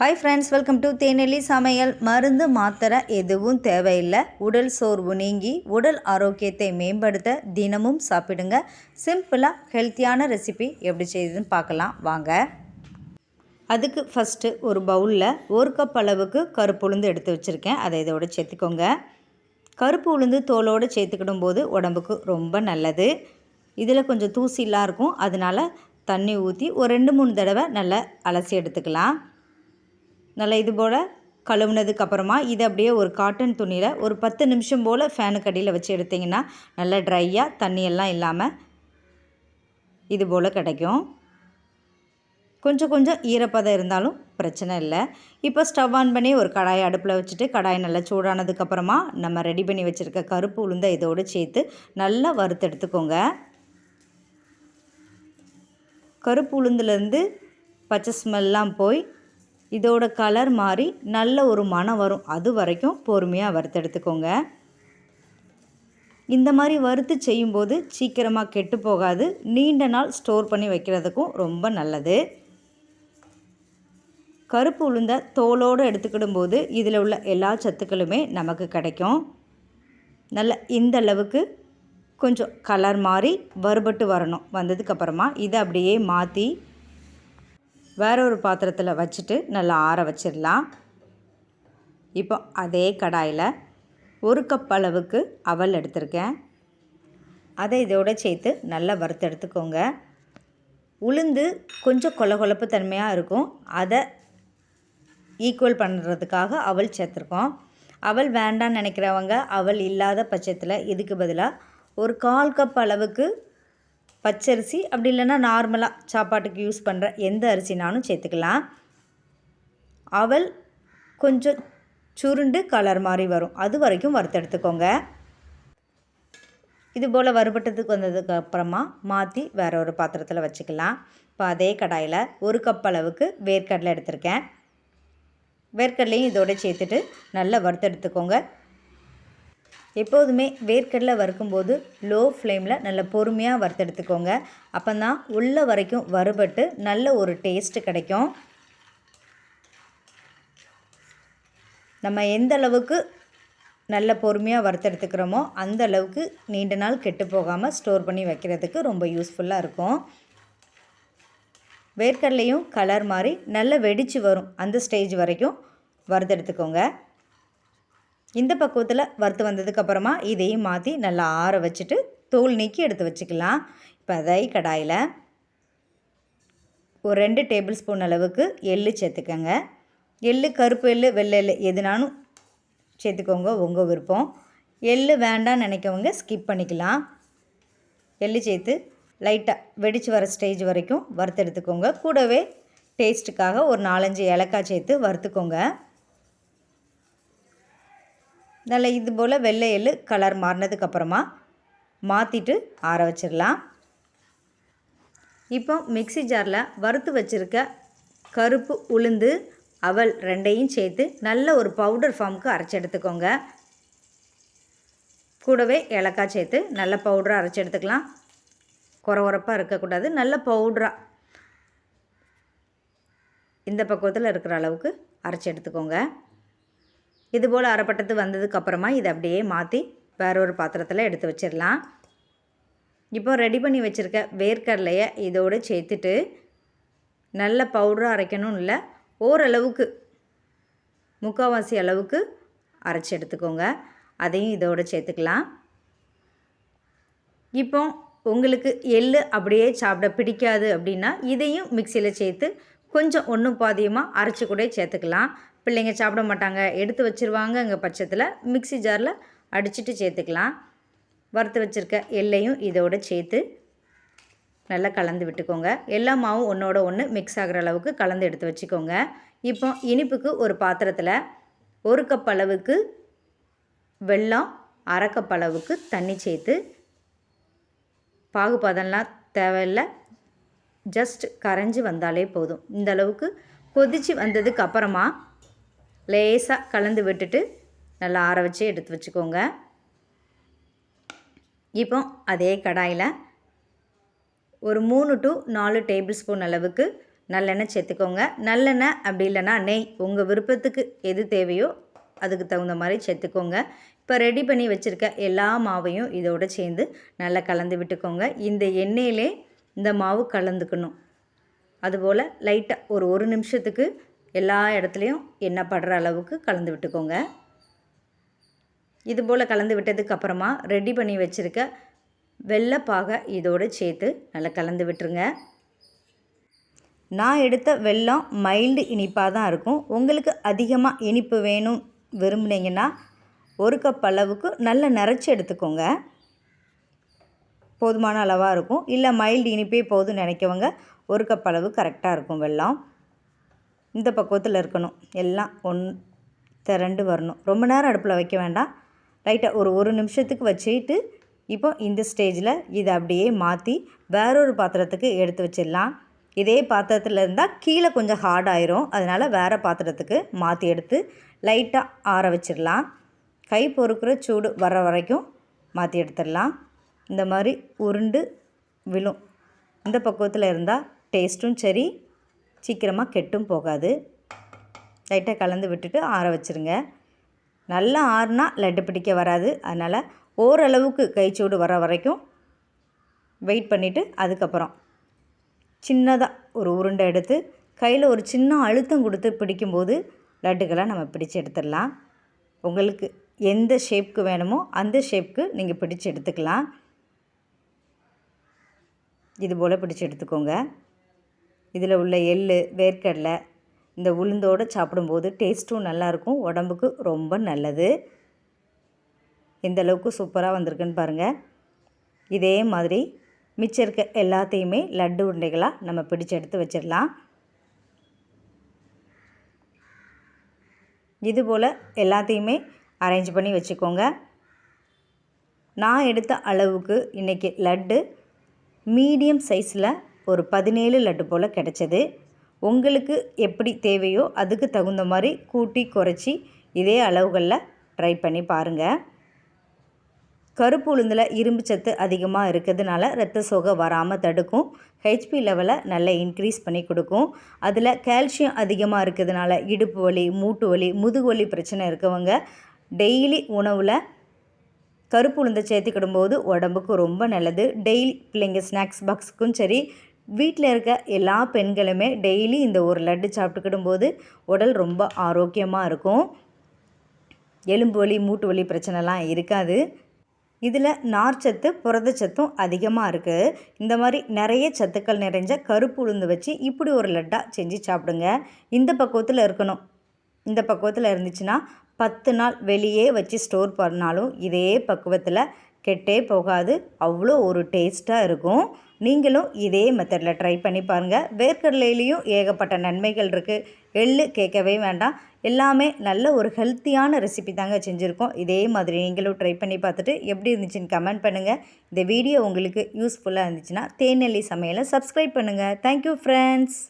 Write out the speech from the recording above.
Hi friends welcome to தேனெல்லி சமையல். மருந்து மாத்திரை எதுவும் தேவையில்லை. உடல் சோர்வு நீங்கி உடல் ஆரோக்கியத்தை மேம்படுத்த தினமும் சாப்பிடுங்க. சிம்பிளாக ஹெல்த்தியான ரெசிபி எப்படி செய்யுதுன்னு பார்க்கலாம். வாங்க. அதுக்கு ஃபஸ்ட்டு ஒரு பவுலில் ஒரு கப் அளவுக்கு கருப்பு உளுந்து எடுத்து வச்சுருக்கேன். அதை இதோடு சேர்த்துக்கோங்க. கருப்பு உளுந்து தோலோடு சேர்த்துக்கிடும் போது உடம்புக்கு ரொம்ப நல்லது. இதில் கொஞ்சம் தூசிலாம் இருக்கும். அதனால் தண்ணி ஊற்றி ஒரு ரெண்டு மூணு தடவை நல்லா அலசி எடுத்துக்கலாம். நல்லா இது போல் கழுவுனதுக்கு அப்புறமா இதை அப்படியே ஒரு காட்டன் துணியில் ஒரு பத்து நிமிஷம் போல் ஃபேனுக்கு அடியில் வச்சு எடுத்திங்கன்னா நல்லா ட்ரையாக தண்ணியெல்லாம் இல்லாமல் இது போல் கிடைக்கும். கொஞ்சம் கொஞ்சம் ஈரப்பதம் இருந்தாலும் பிரச்சனை இல்லை. இப்போ ஸ்டவ் ஆன் பண்ணி ஒரு கடாயை அடுப்பில் வச்சுட்டு கடாய் நல்லா சூடானதுக்கப்புறமா நம்ம ரெடி பண்ணி வச்சுருக்க கருப்பு உளுந்தை இதோடு சேர்த்து நல்லா வறுத்தெடுத்துக்கோங்க கருப்பு உளுந்துலேருந்து பச்சை ஸ்மெல்லாம் போய் இதோட கலர் மாறி நல்ல ஒரு மனம் வரும். அது வரைக்கும் பொறுமையாக வறுத்தெடுத்துக்கோங்க இந்த மாதிரி வறுத்து செய்யும்போது சீக்கிரமாக கெட்டு போகாது. நீண்ட நாள் ஸ்டோர் பண்ணி வைக்கிறதுக்கும் ரொம்ப நல்லது. கருப்பு உளுந்த தோலோடு எடுத்துக்கிடும் போது இதில் உள்ள எல்லா சத்துக்களுமே நமக்கு கிடைக்கும். நல்ல இந்த அளவுக்கு கொஞ்சம் கலர் மாறி வறுபட்டு வரணும். வந்ததுக்கப்புறமா இதை அப்படியே மாற்றி வேற ஒரு பாத்திரத்தில் வச்சுட்டு நல்லா ஆற வச்சிடலாம். இப்போ அதே கடாயில் ஒரு கப் அளவுக்கு அவல் எடுத்திருக்கேன். அதை இதோட சேர்த்து நல்லா வறுத்தெடுத்துக்கோங்க உளுந்து கொஞ்சம் கொல கொழப்பு தன்மையாக இருக்கும். அதை ஈக்குவல் பண்ணுறதுக்காக அவல் சேர்த்துருக்கோம். அவல் வேண்டான்னு நினைக்கிறவங்க அவல் இல்லாத பட்சத்தில் இதுக்கு பதிலாக ஒரு கால் கப் அளவுக்கு பச்சரிசி அப்படி இல்லைன்னா நார்மலாக சாப்பாட்டுக்கு யூஸ் பண்ணுற எந்த அரிசினாலும் சேர்த்துக்கலாம். அவல் கொஞ்சம் சுருண்டு கலர் மாதிரி வரும். அது வரைக்கும் வறுத்தெடுத்துக்கோங்க. இது போல் வறுபட்டதுக்கு வந்ததுக்கு அப்புறமா மாற்றி வேறு ஒரு பாத்திரத்தில் வச்சுக்கலாம். இப்போ அதே கடாயில் ஒரு கப் அளவுக்கு வேர்க்கடலை எடுத்திருக்கேன். வேர்க்கடலையும் இதோட சேர்த்துட்டு நல்லா வறுத்தெடுத்துக்கோங்க. எப்போதுமே வேர்க்கடலை வறுக்கும்போது லோ ஃப்ளேமில் நல்ல பொறுமையாக வறுத்தெடுத்துக்கோங்க. அப்போ தான் உள்ள வரைக்கும் வறுபட்டு நல்ல ஒரு டேஸ்ட்டு கிடைக்கும். நம்ம எந்த அளவுக்கு நல்ல பொறுமையாக வறுத்தெடுத்துக்கிறோமோ அந்த அளவுக்கு நீண்ட நாள் கெட்டு போகாமல் ஸ்டோர் பண்ணி வைக்கிறதுக்கு ரொம்ப யூஸ்ஃபுல்லாக இருக்கும். வேர்க்கடலையும் கலர் மாதிரி நல்லா வெடித்து வரும் அந்த ஸ்டேஜ் வரைக்கும் வறுத்தெடுத்துக்கோங்க. இந்த பக்குவத்தில் வறுத்து வந்ததுக்கப்புறமா இதையும் மாற்றி நல்லா ஆற வச்சுட்டு தோல் நீக்கி எடுத்து வச்சுக்கலாம். இப்போ அதை கடாயில் ஒரு ரெண்டு டேபிள் ஸ்பூன் அளவுக்கு எள்ளு சேர்த்துக்கோங்க. எள்ளு கருப்பு எள்ளு வெள்ளை எள்ளு எதுனாலும் சேர்த்துக்கோங்க உங்கள் விருப்பம். எள்ளு வேண்டாம்னு நினைக்கவங்க ஸ்கிப் பண்ணிக்கலாம். எள்ளு சேர்த்து லைட்டாக வெடித்து வர ஸ்டேஜ் வரைக்கும் வறுத்தெடுத்துக்கோங்க கூடவே டேஸ்ட்டுக்காக ஒரு நாலஞ்சு ஏலக்காய் சேர்த்து வறுத்துக்கோங்க. நல்லா இது போல் வெள்ளை எள்ளு கலர் மாறினதுக்கப்புறமா மாற்றிட்டு ஆற வச்சிடலாம். இப்போ மிக்சி ஜாரில் வறுத்து வச்சுருக்க கருப்பு உளுந்து அவல் ரெண்டையும் சேர்த்து நல்ல ஒரு பவுடர் ஃபார்முக்கு அரைச்சி எடுத்துக்கோங்க. கூடவே ஏலக்காய் சேர்த்து நல்ல பவுடராக அரைச்சி எடுத்துக்கலாம். குறை உரப்பாக இருக்கக்கூடாது நல்ல பவுடராக இந்த பக்குவத்தில் இருக்கிற அளவுக்கு அரைச்சி எடுத்துக்கோங்க. இது போல் அரைப்பட்டது வந்ததுக்கப்புறமா இதை அப்படியே மாற்றி வேற ஒரு பாத்திரத்தில் எடுத்து வச்சிடலாம். இப்போ ரெடி பண்ணி வச்சுருக்க வேர்க்கடலையை இதோடு சேர்த்துட்டு நல்ல பவுடராக அரைக்கணும் இல்லை ஓரளவுக்கு முக்கால்வாசி அளவுக்கு அரைச்சி எடுத்துக்கோங்க. அதையும் இதோடு சேர்த்துக்கலாம். இப்போ உங்களுக்கு எள் அப்படியே சாப்பிட பிடிக்காது அப்படின்னா இதையும் மிக்சியில் சேர்த்து கொஞ்சம் ஒன்றும் பாதியமாக அரைச்சி கூட சேர்த்துக்கலாம். பிள்ளைங்க சாப்பிட மாட்டாங்க. எடுத்து வச்சுருவாங்கங்க பட்சத்தில். மிக்சி ஜாரில் அடிச்சுட்டு சேர்த்துக்கலாம். வறுத்து வச்சுருக்க எல்லையும் இதோடு சேர்த்து நல்லா கலந்து விட்டுக்கோங்க. எல்லா மாவும் ஒன்றோட ஒன்று மிக்ஸ் ஆகிற அளவுக்கு கலந்து எடுத்து வச்சுக்கோங்க. இப்போ இனிப்புக்கு ஒரு பாத்திரத்தில் ஒரு கப் அளவுக்கு வெல்லம் அரை கப் அளவுக்கு தண்ணி சேர்த்து பாகுபாதம்லாம் தேவையில்லை. ஜஸ்ட் கரைஞ்சி வந்தாலே போதும். இந்த அளவுக்கு கொதித்து வந்ததுக்கு அப்புறமா லேசாக கலந்து விட்டுட்டு நல்லா ஆற வச்சு எடுத்து வச்சுக்கோங்க. இப்போ அதே கடாயில் ஒரு மூணு டு நாலு டேபிள் ஸ்பூன் அளவுக்கு நல்லெண்ணெய் சேர்த்துக்கோங்க. நல்லெண்ணெய் அப்படி இல்லைன்னா நெய். உங்கள் விருப்பத்துக்கு எது தேவையோ அதுக்கு தகுந்த மாதிரி சேர்த்துக்கோங்க. இப்போ ரெடி பண்ணி வச்சுருக்க எல்லா மாவையும் இதோடு சேர்ந்து நல்லா கலந்து விட்டுக்கோங்க. இந்த எண்ணெயிலே இந்த மாவு கலந்துக்கணும். அதுபோல் லைட்டாக ஒரு ஒரு நிமிஷத்துக்கு எல்லா இடத்துலையும் எண்ணெய் படுற அளவுக்கு கலந்து விட்டுக்கோங்க. இது போல் கலந்து விட்டதுக்கு அப்புறமா ரெடி பண்ணி வச்சுருக்க வெள்ளைப்பாகை இதோடு சேர்த்து நல்லா கலந்து விட்டுருங்க. நான் எடுத்த வெள்ளம் மைல்டு இனிப்பாக தான் இருக்கும். உங்களுக்கு அதிகமாக இனிப்பு வேணும் விரும்புனீங்கன்னா ஒரு கப் அளவுக்கு நல்லா நிறச்சி எடுத்துக்கோங்க. போதுமான அளவாக இருக்கும். இல்லை மைல்டு இனிப்பே போதும் நினைக்கவங்க ஒரு கப் அளவு கரெக்டாக இருக்கும் வெள்ளம். இந்த பக்குவத்தில் இருக்கணும். எல்லாம் ஒன் திரண்டு வரணும். ரொம்ப நேரம் அடுப்பில் வைக்க வேண்டாம். லைட்டாக ஒரு ஒரு நிமிஷத்துக்கு வச்சுட்டு இப்போ இந்த ஸ்டேஜில் இதை அப்படியே மாற்றி வேறொரு பாத்திரத்துக்கு எடுத்து வச்சிடலாம். இதே பாத்திரத்தில் இருந்தால் கீழே கொஞ்சம் ஹார்ட் ஆயிரும். அதனால் வேறு பாத்திரத்துக்கு மாற்றி எடுத்து லைட்டாக ஆற வச்சிடலாம். கை பொறுக்கிற சூடு வர வரைக்கும் மாற்றி எடுத்துடலாம். இந்த மாதிரி உருண்டு விழும். இந்த பக்குவத்தில் இருந்தால் டேஸ்ட்டும் சரி சீக்கிரமாக கெட்டும் போகாது. லைட்டாக கலந்து விட்டுட்டு ஆற வச்சுருங்க. நல்லா ஆறுனா லட்டு பிடிக்க வராது. அதனால் ஓரளவுக்கு கைச்சூடு வர வரைக்கும் வெயிட் பண்ணிவிட்டு அதுக்கப்புறம் சின்னதாக ஒரு உருண்டை எடுத்து கையில் ஒரு சின்ன அழுத்தம் கொடுத்து பிடிக்கும்போது லட்டுகளை நம்ம பிடிச்சு எடுத்துடலாம். உங்களுக்கு எந்த ஷேப்க்கு வேணுமோ அந்த ஷேப்க்கு நீங்கள் பிடிச்சு எடுத்துக்கலாம். இது போல் பிடிச்சு எடுத்துக்கோங்க. இதில் உள்ள எள் வேர்க்கடலை இந்த உளுந்தோடு சாப்பிடும்போது டேஸ்ட்டும் நல்லாயிருக்கும் உடம்புக்கு ரொம்ப நல்லது. எந்த அளவுக்கு சூப்பராக வந்திருக்குன்னு பாருங்கள் இதே மாதிரி மிச்சம் இருக்க எல்லாத்தையுமே லட்டு உருண்டைகளாக நம்ம பிடிச்சு எடுத்து வச்சிடலாம். இதுபோல் எல்லாத்தையுமே அரேஞ்ச் பண்ணி வச்சுக்கோங்க. நான் எடுத்த அளவுக்கு இன்றைக்கி லட்டு மீடியம் சைஸில் ஒரு பதினேழு லட்டு போல் கிடச்சிது. உங்களுக்கு எப்படி தேவையோ அதுக்கு தகுந்த மாதிரி கூட்டி குறைச்சி இதே அளவுகளில் ட்ரை பண்ணி பாருங்கள் கருப்பு உளுந்தில் இரும்பு சத்து அதிகமாக இருக்கிறதுனால ரத்த சோகை வராமல் தடுக்கும். ஹெச்பி லெவலை நல்லா இன்க்ரீஸ் பண்ணி கொடுக்கும். அதில் கால்சியம் அதிகமாக இருக்கிறதுனால இடுப்பு வலி மூட்டு வலி முதுகு வலி பிரச்சனை இருக்கவங்க டெய்லி உணவில் கருப்பு உளுந்தை சேர்த்துக்கிடும்போது உடம்புக்கு ரொம்ப நல்லது. டெய்லி பிள்ளைங்க ஸ்நாக்ஸ் பாக்ஸுக்கும் சரி வீட்டில் இருக்க எல்லா பெண்களுமே டெய்லி இந்த ஒரு லட்டு சாப்பிட்டுக்கிடும் போது உடல் ரொம்ப ஆரோக்கியமாக இருக்கும். எலும்பு வலி மூட்டு வலி பிரச்சனைலாம் இருக்காது. இதில் நார்ச்சத்து புரதச்சத்தும் அதிகமாக இருக்குது இந்த மாதிரி நிறைய சத்துக்கள் நிறைஞ்ச கருப்பு உளுந்து வச்சு இப்படி ஒரு லட்டாக செஞ்சு சாப்பிடுங்க. இந்த பக்குவத்தில் இருக்கணும். இந்த பக்குவத்தில் இருந்துச்சுன்னா பத்து நாள் வெளியே வச்சு ஸ்டோர் பண்ணாலும் இதே பக்குவத்தில் கெட்டே போகாது. அவ்வளோ ஒரு டேஸ்ட்டாக இருக்கும். நீங்களும் இதே மெத்தடில் ட்ரை பண்ணி பாருங்கள் வேர்க்கடலையிலையும் ஏகப்பட்ட நன்மைகள் இருக்குது எள்ளு கேட்கவே வேண்டாம். எல்லாமே நல்ல ஒரு ஹெல்த்தியான ரெசிபி தாங்க செஞ்சுருக்கோம். இதே மாதிரி நீங்களும் ட்ரை பண்ணி பார்த்துட்டு எப்படி இருந்துச்சுன்னு கமெண்ட் பண்ணுங்கள் இந்த வீடியோ உங்களுக்கு யூஸ்ஃபுல்லாக இருந்துச்சுன்னா தேநெல்லி சமையலை சப்ஸ்கிரைப் பண்ணுங்கள் தேங்க்யூ ஃப்ரெண்ட்ஸ்